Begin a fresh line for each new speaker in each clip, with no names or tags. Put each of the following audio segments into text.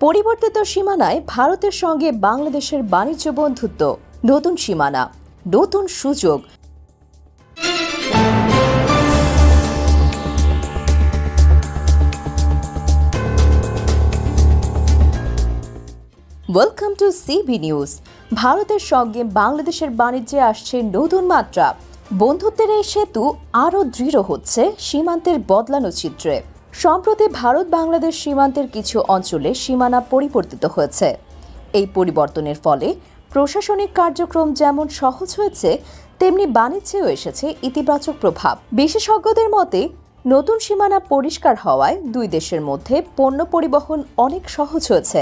পরিবর্তিত সীমানায় ভারতের সঙ্গে বাংলাদেশের বাণিজ্য বন্ধুত্ব। নতুন সীমানা, নতুন সুযোগ। ওয়েলকাম টু সিবি নিউজ ভারতের সঙ্গে বাংলাদেশের বাণিজ্যে আসছে নতুন মাত্রা। বন্ধুত্বের এই সেতু আরও দৃঢ় হচ্ছে সীমান্তের বদলানো চিত্রে। সম্প্রতি ভারত বাংলাদেশ সীমান্তের কিছু অঞ্চলে সীমানা পরিবর্তিত হয়েছে। এই পরিবর্তনের ফলে প্রশাসনিক কার্যক্রম যেমন সহজ হয়েছে, তেমনি বাণিজ্যেও এসেছে ইতিবাচক প্রভাব। বিশেষজ্ঞদের মতে, নতুন সীমানা পরিষ্কার হওয়ায় দুই দেশের মধ্যে পণ্য পরিবহন অনেক সহজ হয়েছে।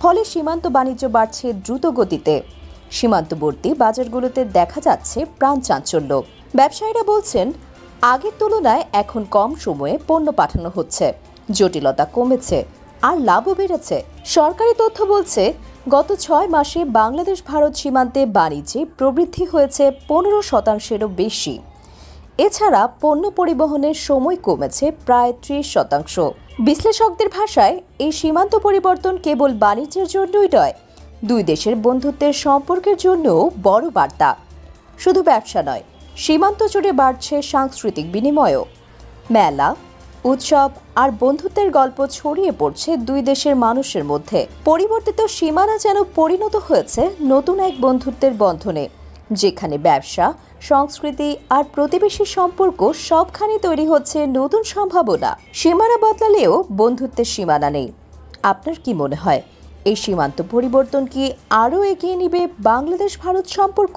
ফলে সীমান্ত বাণিজ্য বাড়ছে দ্রুত গতিতে সীমান্তবর্তী বাজারগুলোতে দেখা যাচ্ছে প্রাণ চাঞ্চল্য। ব্যবসায়ীরা বলছেন আগের তুলনায় এখন কম সময়ে পণ্য পাঠানো হচ্ছে। জটিলতা কমেছে আর লাভও বেড়েছে। সরকারি তথ্য বলছে, গত ছয় মাসে বাংলাদেশ ভারত সীমান্তে বাণিজ্যে প্রবৃদ্ধি হয়েছে পনেরো শতাংশেরও বেশি। এছাড়া পণ্য পরিবহনের সময় কমেছে প্রায় ত্রিশ শতাংশ। বিশ্লেষকদের ভাষায়, এই সীমান্ত পরিবর্তন কেবল বাণিজ্যের জন্যই নয়, দুই দেশের বন্ধুত্বের সম্পর্কের জন্যও বড় বার্তা। শুধু ব্যবসা নয় সীমান্ত জুড়ে বাড়ছে সাংস্কৃতিক বিনিময়ও। মেলা, উৎসব আর বন্ধুত্বের গল্প ছড়িয়ে পড়ছে দুই দেশের মানুষের মধ্যে। পরিবর্তিত সীমানা যেন পরিণত হয়েছে নতুন এক বন্ধুত্বের বন্ধনে, যেখানে ব্যবসা, সংস্কৃতি আর প্রতিবেশী সম্পর্ক সবখানে তৈরি হচ্ছে নতুন সম্ভাবনা। সীমানা বদলালেও বন্ধুত্বের সীমানা নেই। আপনার কি মনে হয়, এই সীমান্ত পরিবর্তন কি আরও এগিয়ে নিবে বাংলাদেশ ভারত সম্পর্ক?